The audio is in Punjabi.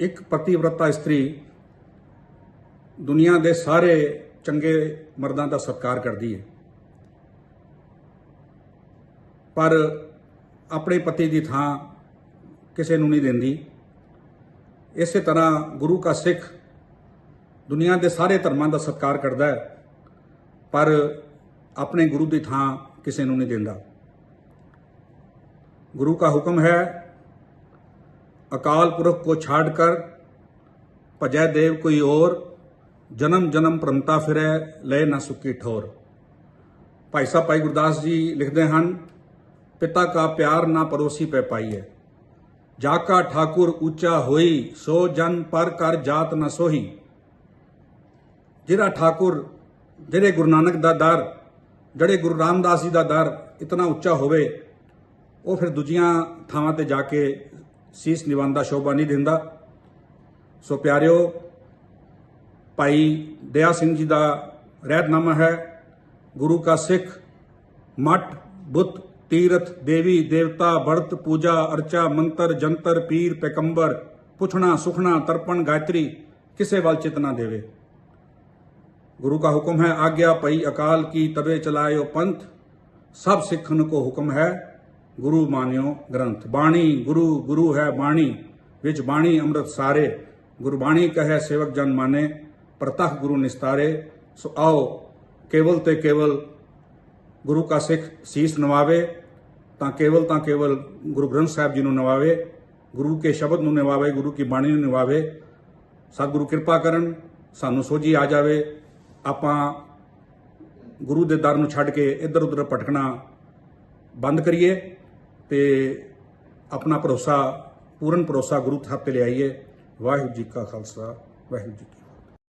ਇੱਕ ਪਤੀਵਰਤਾ ਇਸਤਰੀ ਦੁਨੀਆ ਦੇ ਸਾਰੇ ਚੰਗੇ ਮਰਦਾਂ ਦਾ ਸਤਿਕਾਰ ਕਰਦੀ ਹੈ। ਪਰ ਆਪਣੇ ਪਤੀ ਦੀ ਥਾਂ ਕਿਸੇ ਨੂੰ ਨਹੀਂ ਦਿੰਦੀ। ਇਸੇ ਤਰ੍ਹਾਂ ਗੁਰੂ ਕਾ ਸਿੱਖ ਦੁਨੀਆ ਦੇ ਸਾਰੇ ਧਰਮਾਂ ਦਾ ਸਤਿਕਾਰ ਕਰਦਾ ਹੈ, ਪਰ ਆਪਣੇ ਗੁਰੂ ਦੀ ਥਾਂ ਕਿਸੇ ਨੂੰ ਨਹੀਂ ਦਿੰਦਾ। ਗੁਰੂ ਕਾ ਹੁਕਮ ਹੈ अकाल पुरख को छाड़कर भजय देव कोई और जन्म जन्म परमता फिरै लय ਨਾ ਸੁੱਕੀ ਠੋਰ ਭਾਈ ਸਾਹਿਬ ਭਾਈ ਗੁਰਦਾਸ ਜੀ ਲਿਖਦੇ ਹਨ ਪਿਤਾ ਕਾ ਪਿਆਰ ਨਾ ਪਰੋਸੀ ਪੈ ਪਾਈਐ ਜਾ ਕਾ ਠਾਕੁਰ ਉੱਚਾ ਹੋਈ ਸੋ ਜਨ ਪਰ ਕਰ ਜਾਤ ਨਾ ਸੋਹੀ ਜਿਹੜਾ ਠਾਕੁਰ ਜਿਹੜੇ ਗੁਰੂ ਨਾਨਕ ਦਾ ਦਰ ਜਿਹੜੇ ਗੁਰੂ ਰਾਮਦਾਸ ਜੀ ਦਾ ਦਰ ਇਤਨਾ ਉੱਚਾ ਹੋਵੇ ਉਹ ਫਿਰ ਦੂਜੀਆਂ ਥਾਵਾਂ ਤੇ ਜਾ ਕੇ ਸੀਸ ਨਿਵਾਨ ਦਾ ਸ਼ੋਭਾ ਨਹੀਂ ਦਿੰਦਾ। ਸੋ ਪਿਆਰਿਓ, ਭਾਈ ਦਇਆ ਸਿੰਘ ਜੀ ਦਾ ਰਹਿਤਨਾਮਾ ਹੈ। ਗੁਰੂ ਕਾ ਸਿੱਖ, ਮਠ, ਬੁੱਤ, ਤੀਰਥ, ਦੇਵੀ, ਦੇਵਤਾ, ਵਰਤ, ਪੂਜਾ, ਅਰਚਾ, ਮੰਤਰ, ਜੰਤਰ, ਪੀਰ ਪੈਗੰਬਰ ਪੁੱਛਣਾ, ਸੁਖਣਾ, ਤਰਪਣ, ਗਾਇਤਰੀ ਕਿਸੇ ਵੱਲ ਚਿਤਨਾ ਦੇਵੇ। ਗੁਰੂ ਕਾ ਹੁਕਮ ਹੈ, ਆਗਿਆ ਪਈ ਅਕਾਲ ਕੀ ਤਬੇ ਚਲਾਇਓ ਪੰਥ, ਸਭ ਸਿੱਖਨ ਕੋ ਹੁਕਮ ਹੈ। ਗੁਰੂ ਮਾਨਿਓ ਗ੍ਰੰਥ। ਬਾਣੀ, ਗੁਰੂ ਗੁਰੂ ਹੈ ਬਾਣੀ, ਵਿੱਚ ਬਾਣੀ ਅੰਮ੍ਰਿਤ ਸਾਰੇ। ਗੁਰਬਾਣੀ ਕਹੈ ਸੇਵਕ ਜਨ ਮਾਨੇ, ਪ੍ਰਤਖ ਗੁਰੂ ਨਿਸਤਾਰੇ। ਸੋ ਆਓ, ਕੇਵਲ ਤੇ ਕੇਵਲ ਗੁਰੂ ਕਾ ਸਿੱਖ ਸੀਸ ਨਵਾਵੇ, ਤਾਂ ਕੇਵਲ ਤਾਂ ਕੇਵਲ ਗੁਰੂ ਗ੍ਰੰਥ ਸਾਹਿਬ ਜੀ ਨੂੰ ਨਵਾਵੇ, ਗੁਰੂ ਕੇ ਸ਼ਬਦ ਨੂੰ ਨਿਵਾਵੇ, ਗੁਰੂ ਕੀ ਬਾਣੀ ਨੂੰ ਨਿਵਾਵੇ। ਸਤਿਗੁਰੂ ਕਿਰਪਾ ਕਰਨ, ਸਾਨੂੰ ਸੋਝੀ ਆ ਜਾਵੇ। ਆਪਾਂ ਗੁਰੂ ਦੇ ਦਰ ਨੂੰ ਛੱਡ ਕੇ ਇੱਧਰ ਉੱਧਰ ਭਟਕਣਾ ਬੰਦ ਕਰੀਏ। ਤੇ ਆਪਣਾ ਭਰੋਸਾ, ਪੂਰਨ ਭਰੋਸਾ ਗੁਰੂ ਥਾਪ ਤੇ ਲਿਆਈਏ। ਵਾਹਿਗੁਰੂ ਜੀ ਕਾ ਖਾਲਸਾ, ਵਾਹਿਗੁਰੂ ਜੀ ਕੀ